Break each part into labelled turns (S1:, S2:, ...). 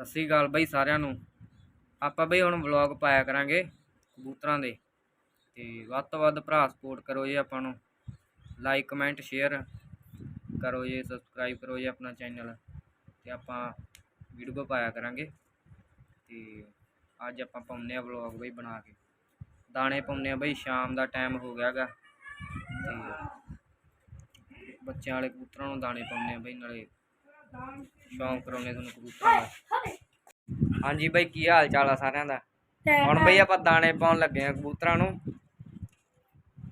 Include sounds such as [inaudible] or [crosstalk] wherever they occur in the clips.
S1: ਸਤਿ ਸ੍ਰੀ ਅਕਾਲ ਬਾਈ ਸਾਰਿਆਂ ਨੂੰ। ਆਪਾਂ ਬਈ ਹੁਣ ਵਲੌਗ ਪਾਇਆ ਕਰਾਂਗੇ ਕਬੂਤਰਾਂ ਦੇ। ਤੇ ਵੱਧ ਤੋਂ ਵੱਧ ਭਰਾ ਸਪੋਰਟ ਕਰੋ ਜੀ ਆਪਾਂ ਨੂੰ। ਲਾਈਕ ਕਮੈਂਟ ਸ਼ੇਅਰ ਕਰੋ ਜੀ ਸਬਸਕ੍ਰਾਈਬ ਕਰੋ ਜੀ ਆਪਣਾ ਚੈਨਲ ਤੇ ਆਪਾਂ ਵੀਡੀਓ ਪਾਇਆ ਕਰਾਂਗੇ। ਤੇ ਅੱਜ ਆਪਾਂ ਪਾਉਂਦੇ ਆ ਵਲੌਗ ਬਈ ਬਣਾ ਕੇ। ਦਾਣੇ ਪਾਉਂਦੇ ਆ ਬਈ, ਸ਼ਾਮ ਦਾ ਟਾਈਮ ਹੋ ਗਿਆਗਾ ਤੇ ਬੱਚਿਆਂ ਵਾਲੇ ਕਬੂਤਰਾਂ ਨੂੰ ਦਾਣੇ ਪਾਉਂਦੇ ਆ ਬਈ, ਨਾਲੇ ਸ਼ੌਂਕ ਕਰਾਉਣੇ ਤੁਹਾਨੂੰ ਕਬੂਤਰਾਂ ਦਾ। ਹਾਂਜੀ ਬਈ ਕੀ ਹਾਲ ਚਾਲ ਆ ਸਾਰਿਆਂ ਦਾ? ਹੁਣ ਬਈ ਆਪਾਂ ਦਾਣੇ ਪਾਉਣ ਲੱਗੇ ਆ ਕਬੂਤਰਾਂ ਨੂੰ।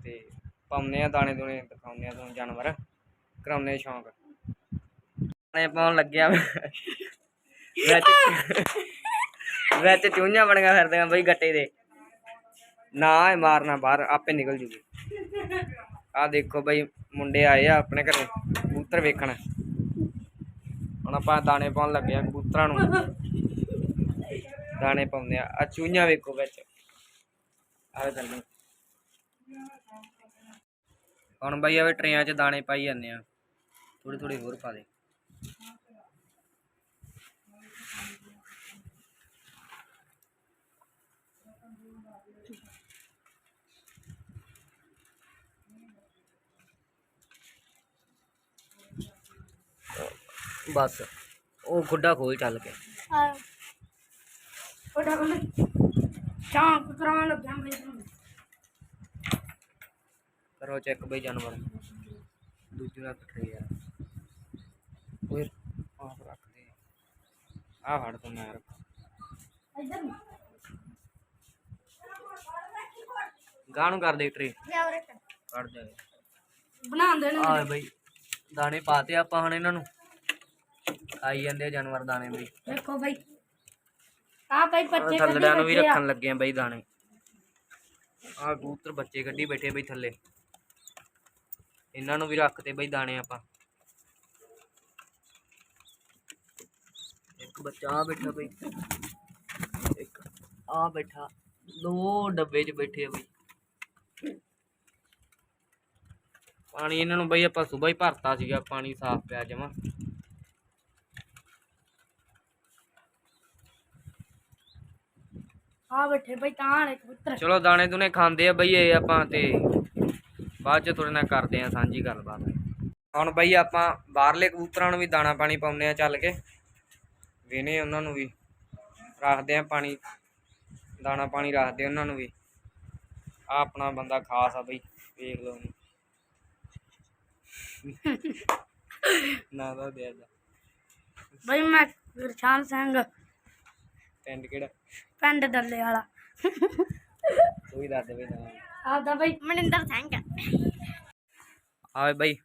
S1: ਤੇ ਪਾਉਂਦੇ ਆ ਦਾਣੇ ਦੂਣੇ ਦਿਖਾਉਂਦੇ ਆ ਤੁਹਾਨੂੰ ਜਾਨਵਰ। ਕਰਾਉਂਦੇ ਆ ਸ਼ੌਂਕ। ਦਾਣੇ ਪਾਉਣ ਲੱਗਿਆ ਵਿੱਚ ਵਿੱਚ ਚੂਹੀਆਂ ਬਣੀਆਂ ਫਿਰਦੀਆਂ ਬਈ ਗੱਟੇ ਦੇ। ਨਾ ਇਹ ਮਾਰਨਾ ਬਾਹਰ ਆਪੇ ਨਿਕਲ ਜੂਗੀ। ਆ ਦੇਖੋ ਬਈ ਮੁੰਡੇ ਆਏ ਆ ਆਪਣੇ ਘਰੇ ਕਬੂਤਰ ਵੇਖਣ। ਹੁਣ ਆਪਾਂ ਦਾਣੇ ਪਾਉਣ ਲੱਗੇ ਆ ਕਬੂਤਰਾਂ ਨੂੰ। ਦਾਣੇ ਪਾਉਂਦੇ ਆ। ਆ ਚੂਹੀਆਂ ਵੇਖੋ ਵਿੱਚ। ਆਵੇ ਥੱਲੇ ਹੁਣ ਬਾਈ ਆਵੇ ਟਰੇਆਂ 'ਚ ਦਾਣੇ ਪਾਈ ਜਾਂਦੇ ਆ। ਥੋੜੀ ਥੋੜੀ ਹੋਰ ਪਾ ਦੇ। ਬਸ ਉਹ ਗੁੱਡਾ ਖੋਲ ਚੱਲ ਕੇ
S2: ਉਹਦਾ ਕੋਲ ਚਾਂਪ ਕਰਾਉਣ ਲੱਗਿਆ ਬਈ ਤੁਹਾਨੂੰ।
S1: ਕਰੋ ਚੈੱਕ ਬਈ ਜਾਨਵਰ ਦੂਜੀ ਰੱਖ ਰਹੇ ਯਾਰ ਓਏ ਆਪ ਰੱਖ ਦੇ ਆ ਫੜ ਤੂੰ ਮੈਂ ਰੱਖ
S2: ਇੱਧਰ ਨੂੰ।
S1: ਗਾਂ ਨੂੰ ਕਰ ਦੇ ਟਰੇ
S2: ਲਿਆ ਉਰੇ ਕਰ।
S1: ਕੱਢ ਦੇ
S2: ਬਣਾ ਦੇਣ
S1: ਆ ਬਈ ਦਾਣੇ ਪਾਤੇ ਆਪਾਂ ਹੁਣ ਇਹਨਾਂ ਨੂੰ ਖਾਈ ਜਾਂਦੇ ਆ ਜਾਨਵਰ ਦਾਣੇ ਬਈ।
S2: ਦੇਖੋ ਬਈ ਆ
S1: ਆਹ
S2: ਬੱਚੇ
S1: ਥੱਲੜਿਆਂ ਨੂੰ ਵੀ ਰੱਖਣ ਲੱਗੇ ਆ ਬਈ ਦਾਣੇ। ਆ ਕਬੂਤਰ ਬੱਚੇ ਕੱਢੀ ਬੈਠੇ ਬਈ ਥੱਲੇ। ਇਹਨਾਂ ਨੂੰ ਵੀ ਰੱਖਤੇ ਬਈ ਦਾਣੇ ਆਪਾਂ। ਇੱਕ ਬੱਚਾ ਆ ਬੈਠਾ ਬਈ। ਇੱਕ ਆ ਬੈਠਾ। ਦੋ ਡੱਬੇ 'ਚ ਬੈਠੇ ਆ ਬਈ। ਪਾਣੀ ਇਹਨਾਂ ਨੂੰ ਬਈ ਆਪਾਂ ਸਵੇਰ ਹੀ ਭਰਤਾ ਸੀਗਾ ਪਾਣੀ ਸਾਫ਼ ਪਿਆ ਜਮਾ।
S2: ਆ ਬੈਠੇ ਬਈ ਤਾਂ ਵਾਲੇ ਕਬੂਤਰ
S1: ਚਲੋ ਦਾਣੇ ਦੂਣੇ ਖਾਂਦੇ ਆ ਬਈ ਇਹ ਆਪਾਂ ਤੇ ਬਾਅਦ ਚ ਤੁਹਾਡੇ ਨਾਲ ਕਰਦੇ ਆ ਸਾਂਝੀ ਗੱਲਬਾਤ। ਹੁਣ ਬਈ ਆਪਾਂ ਬਾਹਰਲੇ ਕਬੂਤਰਾਂ ਨੂੰ ਵੀ ਦਾਣਾ ਪਾਣੀ ਪਾਉਂਦੇ ਆ ਚੱਲ ਕੇ। ਵੇਨੇ ਉਹਨਾਂ ਨੂੰ ਵੀ। ਰੱਖਦੇ ਆ ਪਾਣੀ। ਦਾਣਾ ਪਾਣੀ ਰੱਖਦੇ ਉਹਨਾਂ ਨੂੰ ਵੀ। ਆ ਆਪਣਾ ਬੰਦਾ ਖਾਸ ਆ ਬਈ ਵੇਖ ਲਓ [laughs] ਨਾ ਦਾ ਦੇ ਦਾ
S2: ਬਈ ਮੈਂ ਗੁਰਸ਼ਾਨ ਸਿੰਘ
S1: ਪਿੰਡ ਕਿਹੜਾ?
S2: ਪਿੰਡ ਡੱਲੇ ਵਾਲਾ।
S1: ਤੂੰ ਹੀ ਦੱਸ ਦੇ ਬਈ ਨਾ
S2: ਆਪਦਾ ਬਈ ਮਨਿੰਦਰ ਸਿੰਘ
S1: ਆਵੇ ਬਈ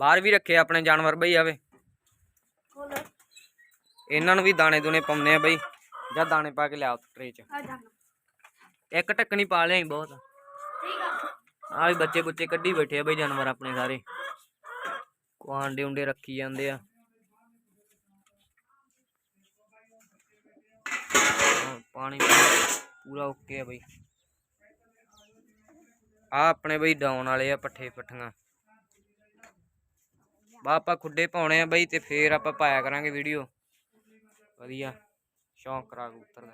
S1: ਬਾਹਰ ਵੀ ਰੱਖੇ ਆਪਣੇ ਜਾਨਵਰ ਬਈ ਆਵੇ। ਇਹਨਾਂ ਨੂੰ ਵੀ ਦਾਣੇ ਦੂਣੇ ਪਾਉਂਦੇ ਆ ਬਈ ਜਾਂ ਦਾਣੇ ਪਾ ਕੇ ਲਿਆਓ ਟਰੇ 'ਚ। ਇੱਕ ਢੱਕਣੀ ਪਾ ਲਿਆਈ ਬਹੁਤ।
S2: ਠੀਕ ਆ।
S1: ਆ ਵੀ ਬੱਚੇ ਬੁੱਚੇ ਕੱਢੀ ਬੈਠੇ ਆ ਬਈ ਜਾਨਵਰ ਆਪਣੇ ਸਾਰੇ। ਕੋ ਆਂਡੇ ਉਂਡੇ ਰੱਖੀ ਜਾਂਦੇ ਆ। ਹਾਂ, ਪਾਣੀ ਪੂਰਾ ਓਕੇ ਆ ਬਈ ਆ ਆਪਣੇ ਬਈ ਡਾਉਣ ਵਾਲੇ ਆ ਪੱਠੇ ਪੱਠੀਆਂ ਬਾ ਆਪਾਂ ਖੁੱਡੇ ਪਾਉਣੇ ਆ ਬਈ ਤੇ ਫੇਰ ਆਪਾਂ ਪਾਇਆ ਕਰਾਂਗੇ ਵੀਡੀਓ ਵਧੀਆ ਸ਼ੌਂਕ ਕਰਾ ਕਬੂਤਰ ਦਾ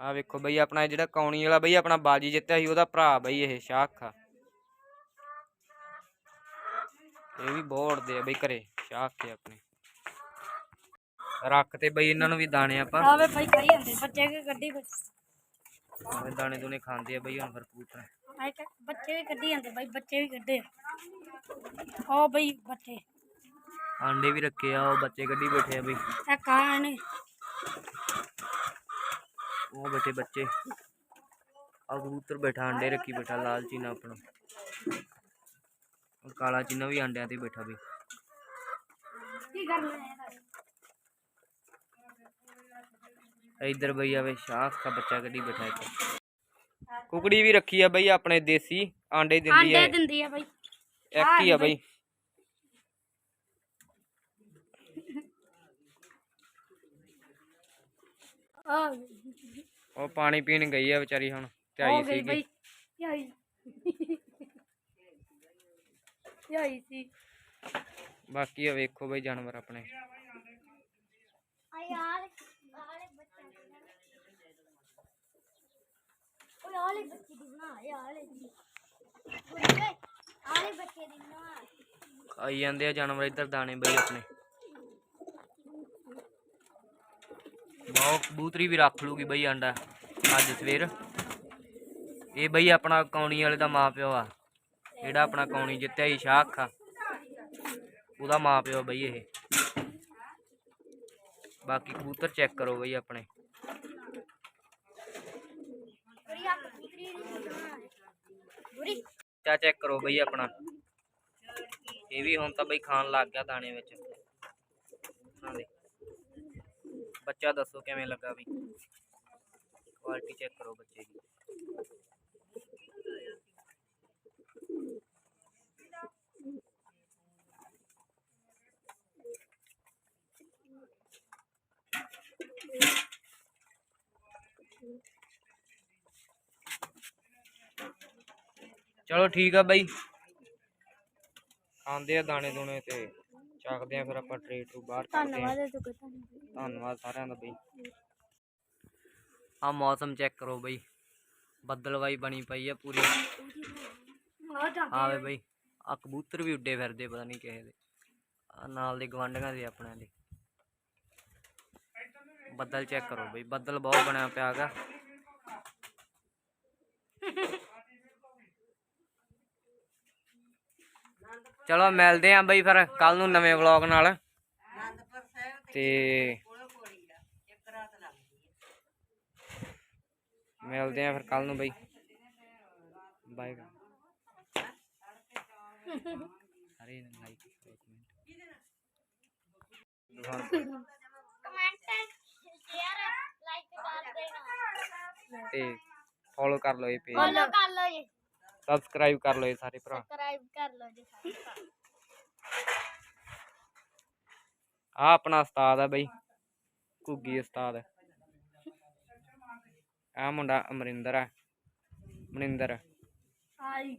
S1: ਆ ਵੇਖੋ ਬਈ ਆਪਣਾ ਇਹ ਜਿਹੜਾ ਕੌਣੀ ਵਾਲਾ ਬਈ ਆਪਣਾ ਬਾਜੀ ਜਿੱਤਿਆ ਸੀ ਉਹਦਾ ਭਰਾ ਬਈ ਇਹ ਸ਼ਾਖ ਆ ਇਹ ਵੀ ਬਹੁਤ ਉੜਦੇ ਆ ਬਈ ਘਰੇ ਸ਼ਾਖ ਕੇ ਆਪਣੇ ਰੱਖ ਤੇ ਬਈ ਇਹਨਾਂ ਨੂੰ ਵੀ ਦਾਣੇ ਆਪਾਂ।
S2: ਆਵੇ ਬਈ ਖਾਈ ਜਾਂਦੇ ਬੱਚੇ ਵੀ ਕੱਢੀ ਬਈ।
S1: ਦਾਣੇ ਦੂਣੇ ਖਾਂਦੇ ਆ ਬਈ ਹੁਣ ਫਿਰ ਕਬੂਤਰ।
S2: ਕਿ ਬੱਚੇ ਵੀ ਕੱਢੀ ਜਾਂਦੇ ਬਈ ਬੱਚੇ ਵੀ ਕੱਢੇ। ਆ ਬਈ ਬੱਚੇ।
S1: ਆਂਡੇ ਵੀ ਰੱਖੇ ਆ ਉਹ ਬੱਚੇ ਕੱਢੀ ਬੈਠੇ ਆ ਬਈ।
S2: ਇਹ ਕਾਂ ਨੇ।
S1: ਉਹ ਬੈਠੇ ਬੱਚੇ। ਆ ਕਬੂਤਰ ਬੈਠਾ ਆਂਡੇ ਰੱਖੀ ਬੈਠਾ ਲਾਲ ਚੀਨਾ ਆਪਣਾ। ਕਾਲਾ ਚੀਨਾ ਵੀ ਆਂਡਿਆਂ ਤੇ ਬੈਠਾ ਬਈ।
S2: ਕੀ ਕਰਨਾ ਹੈ
S1: ਇੱਧਰ ਬਈ ਆਵੇ ਸ਼ਾਖ ਦਾ ਬੱਚਾ ਕੱਢੀ ਬੈਠਾ ਇੱਕ ਕੁਕੜੀ ਵੀ ਰੱਖੀ ਆ ਬਈ ਆਪਣੇ ਦੇਸੀ ਆਂਡੇ ਦਿੰਦੀ ਆ
S2: ਆਂਡੇ ਦਿੰਦੀ ਆ ਬਈ
S1: ਇੱਕ ਹੀ ਆ ਬਈ
S2: ਆ
S1: ਉਹ ਪਾਣੀ ਪੀਣ ਗਈ ਆ ਵਿਚਾਰੀ ਹੁਣ ਤੇ
S2: ਹੋ
S1: ਆਈ
S2: ਗਈ
S1: ਸੀਗੀ
S2: ਬਈ ਯਾਈ ਯਾਈ ਸੀ
S1: ਬਾਕੀ ਆ ਵੇਖੋ ਬਈ ਜਾਨਵਰ ਆਪਣੇ
S3: ਆ ਯਾਰ ਆਲੇ ਬੱਚੇ ਓਏ ਆਲੇ ਬੱਚੇ ਦੀ ਬਣਾ ਇਹ ਆਲੇ ਦੀ ਓਏ ਆਲੇ ਬੱਚੇ ਦੀ ਬਣਾ
S1: ਖਾਈ ਜਾਂਦੇ ਆ ਜਾਨਵਰ ਇੱਧਰ ਦਾਣੇ ਬਈ ਆਪਣੇ। ਬਹੁਤ ਕਬੂਤਰੀ ਵੀ ਰੱਖ ਲੂਗੀ ਬਈ ਆਂਡਾ ਅੱਜ ਸਵੇਰ। ਇਹ ਬਈ ਆਪਣਾ ਕੌਣੀ ਵਾਲੇ ਦਾ ਮਾਂ ਪਿਓ ਆ। ਜਿਹੜਾ ਆਪਣਾ ਕੌਣੀ ਜਿੱਤਿਆ ਸੀ ਸ਼ਾਹ ਅੱਖਾਂ। ਉਹਦਾ ਮਾਂ ਪਿਓ ਬਈ ਇਹ। ਬਾਕੀ ਕਬੂਤਰ ਚੈੱਕ ਕਰੋ ਬਈ ਆਪਣੇ
S3: ਬੁਰੀ ਆ ਕਬੂਤਰੀ ਦੀ ਬਣਾ ਬੁਰੀ
S1: ਚੈੱਕ ਕਰੋ ਬਈ ਆਪਣਾ। ਇਹ ਵੀ ਹੁਣ ਤਾਂ ਬਈ ਖਾਣ ਲੱਗ ਗਿਆ ਦਾਣੇ ਵਿੱਚ। ਉਹਨਾਂ ਦੇ ਬੱਚਾ ਦੱਸੋ ਕਿਵੇਂ ਲੱਗਾ ਬਈ? ਕੁਆਲਿਟੀ ਚੈੱਕ ਕਰੋ ਬੱਚੇ ਦੀ। ਚਲੋ ਠੀਕ ਆ ਬਾਈ। ਆਂਦੇ ਆ ਦਾਣੇ ਦੂਣੇ ਤੇ ਚੱਕਦੇ ਆ ਫਿਰ ਆਪਾਂ ਟ੍ਰੇਡ ਤੋਂ ਬਾਹਰ ਕਰਦੇ ਆ।
S3: ਧੰਨਵਾਦ
S1: ਸਾਰਿਆਂ ਦਾ ਬਈ। ਆ ਮੌਸਮ ਚੈੱਕ ਕਰੋ ਬਈ। ਬੱਦਲਵਾਈ ਬਣੀ ਪਈ ਆ ਪੂਰੀ। ਆਵੇ ਬਈ ਆ ਕਬੂਤਰ ਵੀ ਉੱਡੇ ਫਿਰਦੇ ਪਤਾ ਨਹੀਂ ਕਿਸੇ ਦੇ। ਆ ਨਾਲ ਦੇ ਗਵਾਂਢੀਆਂ ਦੇ ਆਪਣਿਆਂ ਦੇ। ਬੱਦਲ ਚੈੱਕ ਕਰੋ ਬਈ। ਬੱਦਲ ਬਹੁਤ ਬਣਿਆ ਪਿਆ ਚਲੋ ਮਿਲਦੇ ਆਂ ਬਈ ਫਿਰ ਕੱਲ ਨੂੰ ਨਵੇਂ ਵਲੌਗ ਨਾਲ। ਤੇ ਮਿਲਦੇ ਆਂ ਫਿਰ ਕੱਲ ਨੂੰ ਬਈ। ਬਾਏ ਅਰੇ ਲਾਈਕ
S3: ਕਮੈਂਟ ਸ਼ੇਅਰ ਲਾਈਕ ਕਰ ਦੇਣਾ
S1: ਤੇ ਫੋਲੋ ਕਰ ਲਓ ਇਹ ਪੇਜ
S3: ਫੋਲੋ ਕਰ ਲਓ ਜੀ।
S1: ਸਬਸਕ੍ਰਾਈਬ ਕਰ ਲਓ ਇਹ ਸਾਰੇ ਭਰਾ।
S3: ਸਬਸਕ੍ਰਾਈਬ ਕਰ ਲਓ ਜੀ ਸਾਰੇ ਭਰਾ।
S1: ਆ ਆਪਣਾ ਉਸਤਾਦ ਆ ਬਈ ਘੁੱਗੀ ਉਸਤਾਦ। ਆ ਮੁੰਡਾ ਅਮਰਿੰਦਰ ਆ। ਮਨਿੰਦਰ
S3: ਹਾਈ